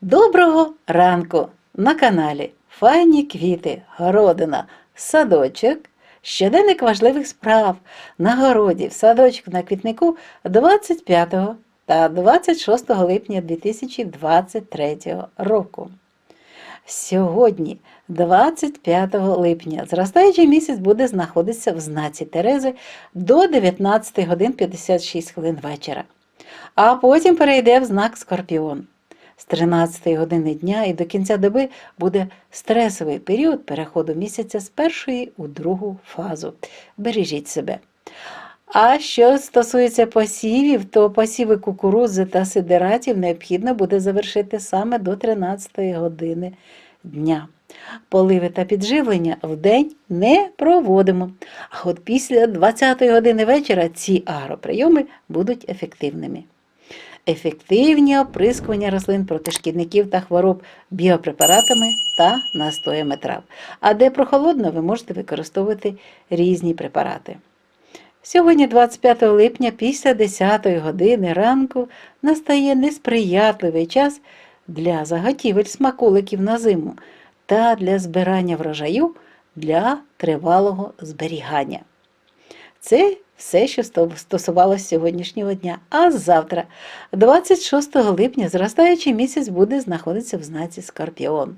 Доброго ранку на каналі Файні квіти, городина, садочок, щоденник важливих справ на городі, в садочку на квітнику 25 та 26 липня 2023 року. Сьогодні, 25 липня, зростаючий місяць буде знаходитися в знаці Терези до 19 годин 56 хвилин вечора, а потім перейде в знак Скорпіон. З 13 години дня і до кінця доби буде стресовий період переходу місяця з першої у другу фазу. Бережіть себе. А що стосується посівів, то посіви кукурузи та сидератів необхідно буде завершити саме до 13 години дня. Поливи та підживлення в день не проводимо. А от після 20 години вечора ці агроприйоми будуть ефективними. Ефективні оприскування рослин проти шкідників та хвороб біопрепаратами та настоями трав. А де прохолодно, ви можете використовувати різні препарати. Сьогодні, 25 липня, після 10 години ранку, настає несприятливий час для заготівель смаколиків на зиму та для збирання врожаю для тривалого зберігання. Це все, що стосувалося сьогоднішнього дня. А завтра, 26 липня, зростаючий місяць буде знаходитися в знаці Скорпіон.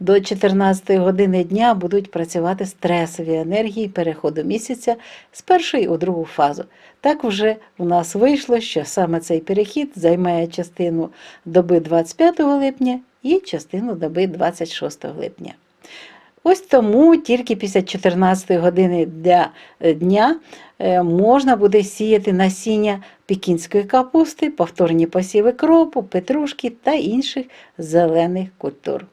До 14 години дня будуть працювати стресові енергії переходу місяця з першої у другу фазу. Так вже у нас вийшло, що саме цей перехід займає частину доби 25 липня і частину доби 26 липня. Ось тому тільки після 14 години для е, дня е, можна буде сіяти насіння пекінської капусти, повторні посіви кропу, петрушки та інших зелених культур.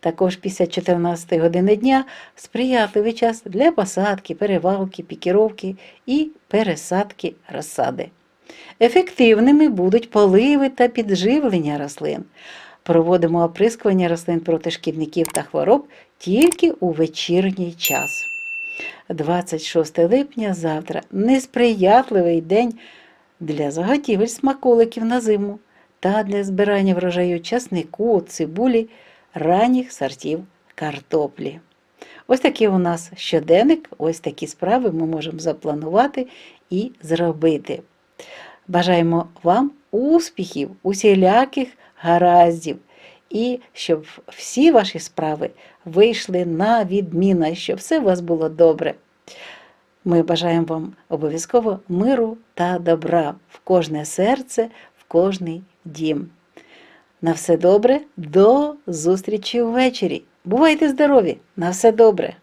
Також після 14 години дня сприятливий час для посадки, перевалки, пікіровки і пересадки розсади. Ефективними будуть поливи та підживлення рослин. Проводимо оприскування рослин проти шкідників та хвороб тільки у вечірній час. 26 липня завтра несприятливий день для заготівель смаколиків на зиму та для збирання врожаю часнику, цибулі, ранніх сортів картоплі. Ось такий у нас щоденник, ось такі справи ми можемо запланувати і зробити. Бажаємо вам успіхів, усіляких гараздів, і щоб всі ваші справи вийшли на відміну, і щоб все у вас було добре. Ми бажаємо вам обов'язково миру та добра в кожне серце, в кожний дім. На все добре, до зустрічі ввечері. Бувайте здорові! На все добре!